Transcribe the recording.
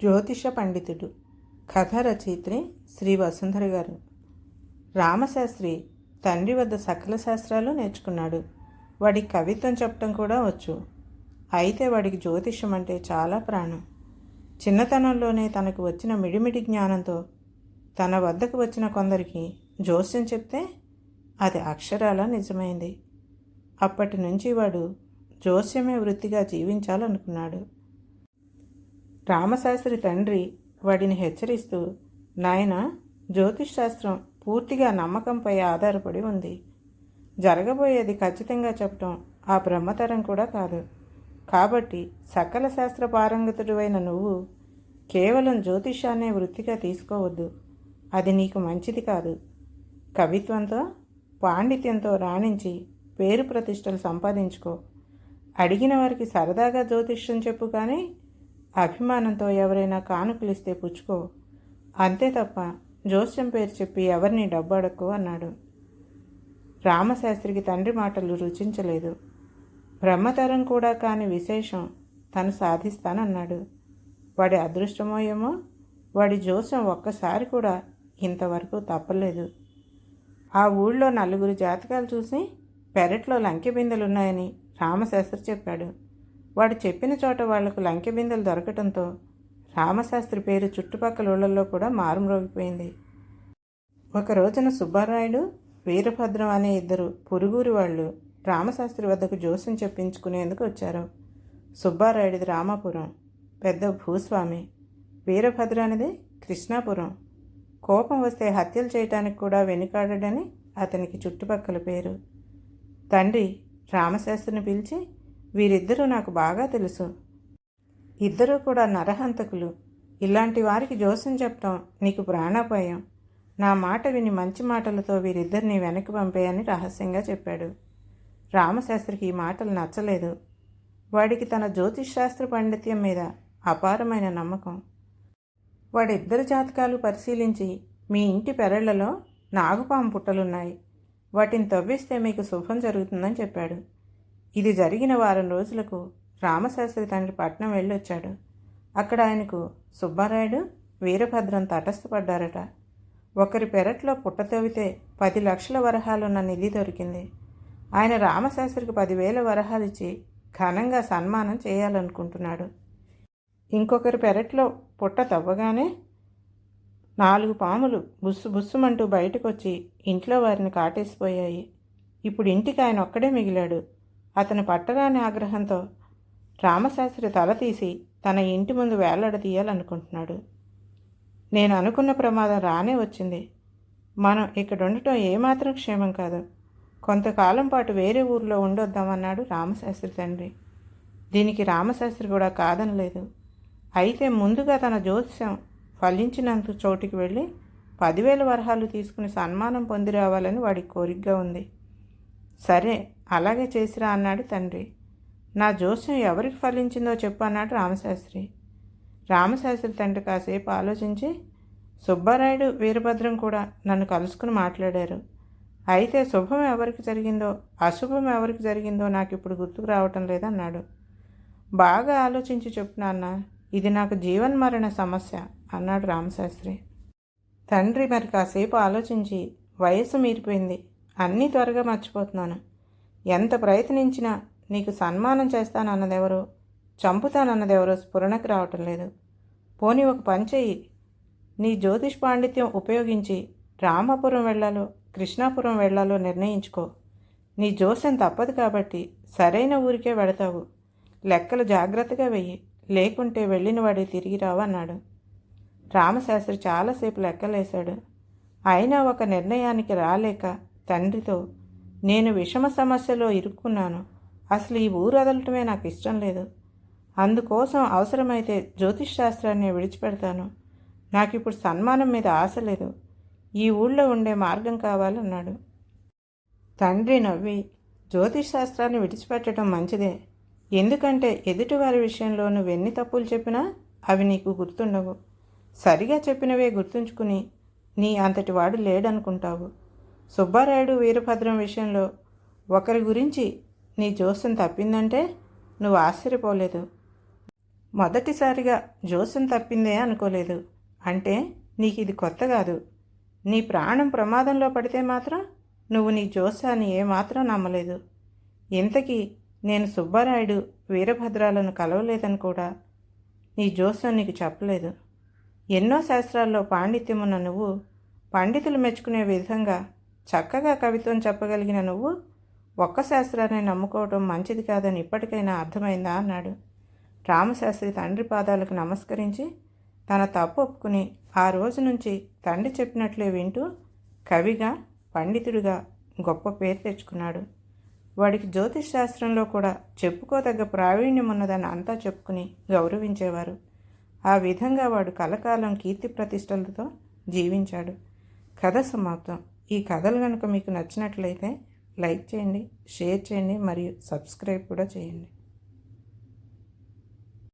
జ్యోతిష పండితుడు కథ రచయిత్రి శ్రీ వసుంధర గారు. రామశాస్త్రి తండ్రి వద్ద సకల శాస్త్రాలు నేర్చుకున్నాడు. వాడికి కవిత్వం చెప్పడం కూడా వచ్చు. అయితే వాడికి జ్యోతిషం అంటే చాలా ప్రాణం. చిన్నతనంలోనే తనకు వచ్చిన మిడిమిడి జ్ఞానంతో తన వద్దకు వచ్చిన కొందరికి జోస్యం చెప్తే అది అక్షరాల నిజమైంది. అప్పటి నుంచి వాడు జోస్యమే వృత్తిగా జీవించాలనుకున్నాడు. రామశాస్త్రి తండ్రి వాడిని హెచ్చరిస్తూ నాయన జ్యోతిష్ శాస్త్రం పూర్తిగా నమ్మకంపై ఆధారపడి ఉంది. జరగబోయేది ఖచ్చితంగా చెప్పటం ఆ బ్రహ్మతరం కూడా కాదు. కాబట్టి సకల శాస్త్ర పారంగతుడివైన నువ్వు కేవలం జ్యోతిషాన్నే వృత్తిగా తీసుకోవద్దు. అది నీకు మంచిది కాదు. కవిత్వంతో పాండిత్యంతో రాణించి పేరు ప్రతిష్టలు సంపాదించుకో. అడిగిన వారికి సరదాగా జ్యోతిష్యం చెప్పు కానీ అభిమానంతో ఎవరైనా కానుకలు ఇస్తే పుచ్చుకో. అంతే తప్ప జోస్యం పేరు చెప్పి ఎవరిని డబ్బు అడక్కు అన్నాడు. రామశాస్త్రికి తండ్రి మాటలు రుచించలేదు. బ్రహ్మతరం కూడా కాని విశేషం తను సాధిస్తానన్నాడు. వాడి అదృష్టమో ఏమో వాడి జోస్యం ఒక్కసారి కూడా ఇంతవరకు తప్పలేదు. ఆ ఊళ్ళో నలుగురు జాతకాలు చూసి పెరట్లో లంకె బిందెలున్నాయని రామశాస్త్రి చెప్పాడు. వాడు చెప్పిన చోట వాళ్ళకు లంకె బిందెలు దొరకటంతో రామశాస్త్రి పేరు చుట్టుపక్కల ఊళ్ళల్లో కూడా మారుమ్రోగిపోయింది. ఒక రోజున సుబ్బారాయుడు వీరభద్రం అనే ఇద్దరు పురుగూరి వాళ్ళు రామశాస్త్రి వద్దకు జోస్యం చెప్పించుకునేందుకు వచ్చారు. సుబ్బారాయుడిది రామాపురం పెద్ద భూస్వామి. వీరభద్ర అనేది కృష్ణాపురం. కోపం వస్తే హత్యలు చేయటానికి కూడా వెనుకాడడని అతనికి చుట్టుపక్కల పేరు. తండ్రి రామశాస్త్రిని పిలిచి వీరిద్దరూ నాకు బాగా తెలుసు. ఇద్దరూ కూడా నరహంతకులు. ఇలాంటి వారికి జోసం చెప్పటం నీకు ప్రాణాపాయం. నా మాట విని మంచి మాటలతో వీరిద్దరిని వెనక్కి పంపేయని రహస్యంగా చెప్పాడు. రామశాస్త్రికి ఈ మాటలు నచ్చలేదు. వాడికి తన జ్యోతిష్శాస్త్ర పాండిత్యం మీద అపారమైన నమ్మకం. వాడిద్దరు జాతకాలు పరిశీలించి మీ ఇంటి పెరళ్ళలో నాగుపాము పుట్టలున్నాయి. వాటిని తవ్విస్తే మీకు శుభం జరుగుతుందని చెప్పాడు. ఇది జరిగిన వారం రోజులకు రామశాస్త్రి తండ్రి పట్నం వెళ్ళొచ్చాడు. అక్కడ ఆయనకు సుబ్బారాయుడు వీరభద్రం తటస్థపడ్డారట. ఒకరి పెరట్లో పుట్ట తవ్వితే పది లక్షల వరహాలున్న నిధి దొరికింది. ఆయన రామశాస్త్రికి పదివేల వరహాలు ఇచ్చి ఘనంగా సన్మానం చేయాలనుకుంటున్నాడు. ఇంకొకరి పెరట్లో పుట్ట తవ్వగానే నాలుగు పాములు బుస్సు బుస్సుమంటూ బయటకొచ్చి ఇంట్లో వారిని కాటేసిపోయాయి. ఇప్పుడు ఇంటికి ఆయన ఒక్కడే మిగిలాడు. అతను పట్టరాని ఆగ్రహంతో రామశాస్త్రి తల తీసి తన ఇంటి ముందు వేలాడదీయాలనుకుంటున్నాడు నేను అనుకున్న ప్రమాదం రానే వచ్చింది. మనం ఇక్కడ ఉండటం ఏమాత్రం క్షేమం కాదు. కొంతకాలం పాటు వేరే ఊర్లో ఉండొద్దామన్నాడు రామశాస్త్రి తండ్రి. దీనికి రామశాస్త్రి కూడా కాదనలేదు. అయితే ముందుగా తన జ్యోత్స్యం ఫలించినంత చోటికి వెళ్ళి పదివేల వరహాలు తీసుకుని సన్మానం పొంది రావాలని వాడి కోరికగా ఉంది. సరే అలాగే చేసిరా అన్నాడు తండ్రి. నా జోస్యం ఎవరికి ఫలించిందో చెప్పు అన్నాడు రామశాస్త్రి. రామశాస్త్రి తండ్రి కాసేపు ఆలోచించి సుబ్బారాయుడు వీరభద్రం కూడా నన్ను కలుసుకుని మాట్లాడారు. అయితే శుభం ఎవరికి జరిగిందో అశుభం ఎవరికి జరిగిందో నాకు ఇప్పుడు గుర్తుకు రావటం లేదన్నాడు. బాగా ఆలోచించి చెప్పు నాన్న ఇది నాకు జీవన్మరణ సమస్య అన్నాడు రామశాస్త్రి. తండ్రి మరి కాసేపు ఆలోచించి వయసు మీరిపోయింది. అన్నీ త్వరగా మర్చిపోతున్నాను. ఎంత ప్రయత్నించినా నీకు సన్మానం చేస్తానన్నదెవరో? చంపుతానన్నదెవరో? స్ఫురణకు రావటం లేదు. పోనీ ఒక పని చెయ్యి. నీ జ్యోతిష్ పాండిత్యం ఉపయోగించి రామాపురం వెళ్ళాలో కృష్ణాపురం వెళ్ళాలో నిర్ణయించుకో. నీ జోస్యం తప్పదు కాబట్టి సరైన ఊరికే వెడతావు లెక్కలు జాగ్రత్తగా వెయ్యి. లేకుంటే వెళ్ళిన వాడే తిరిగి రావు అన్నాడు. రామశాస్త్రి చాలాసేపు లెక్కలేశాడు. అయినా ఒక నిర్ణయానికి రాలేక తండ్రితో నేను విషమ సమస్యలో ఇరుక్కున్నాను. అసలు ఈ ఊరు వదలటమే నాకు ఇష్టం లేదు. అందుకోసం అవసరమైతే జ్యోతిష్ శాస్త్రాన్ని విడిచిపెడతాను. నాకు ఇప్పుడు సన్మానం మీద ఆశ లేదు. ఈ ఊళ్ళో ఉండే మార్గం కావాలన్నాడు. తండ్రి నవ్వి జ్యోతిష్ శాస్త్రాన్ని విడిచిపెట్టడం మంచిదే. ఎందుకంటే ఎదుటివారి విషయంలో నువ్వు ఎన్ని తప్పులు చెప్పినా అవి నీకు గుర్తుండవు. సరిగా చెప్పినవే గుర్తుంచుకుని నీ అంతటి వాడు లేడనుకుంటావు. సుబ్బారాయుడు వీరభద్రం విషయంలో ఒకరి గురించి నీ జోస్యం తప్పిందంటే నువ్వు ఆశ్చర్యపోలేదు. మొదటిసారిగా జోస్యం తప్పిందే అనుకోలేదు. అంటే నీకు ఇది కొత్త కాదు. నీ ప్రాణం ప్రమాదంలో పడితే మాత్రం నువ్వు నీ జోస్యాన్ని ఏమాత్రం నమ్మలేదు. ఇంతకీ నేను సుబ్బారాయుడు వీరభద్రాలను కలవలేదని కూడా నీ జోస్యం నీకు చెప్పలేదు. ఎన్నో శాస్త్రాల్లో పాండిత్యం ఉన్న నువ్వు పండితులు మెచ్చుకునే విధంగా చక్కగా కవిత్వం చెప్పగలిగిన నువ్వు ఒక్క శాస్త్రాన్ని నమ్ముకోవటం మంచిది కాదని ఇప్పటికైనా అర్థమైందా అన్నాడు. రామశాస్త్రి తండ్రి పాదాలకు నమస్కరించి తన తప్పు ఒప్పుకుని ఆ రోజు నుంచి తండ్రి చెప్పినట్లే వింటూ కవిగా పండితుడిగా గొప్ప పేరు తెచ్చుకున్నాడు. వాడికి జ్యోతిష్ శాస్త్రంలో కూడా చెప్పుకోదగ్గ ప్రావీణ్యం ఉన్నదని అంతా చెప్పుకుని గౌరవించేవారు. ఆ విధంగా వాడు కలకాలం కీర్తి ప్రతిష్టలతో జీవించాడు. కథ సమాప్తం. ఈ కథలు కనుక మీకు నచ్చినట్లయితే లైక్ చేయండి షేర్ చేయండి మరియు సబ్స్క్రైబ్ కూడా చేయండి.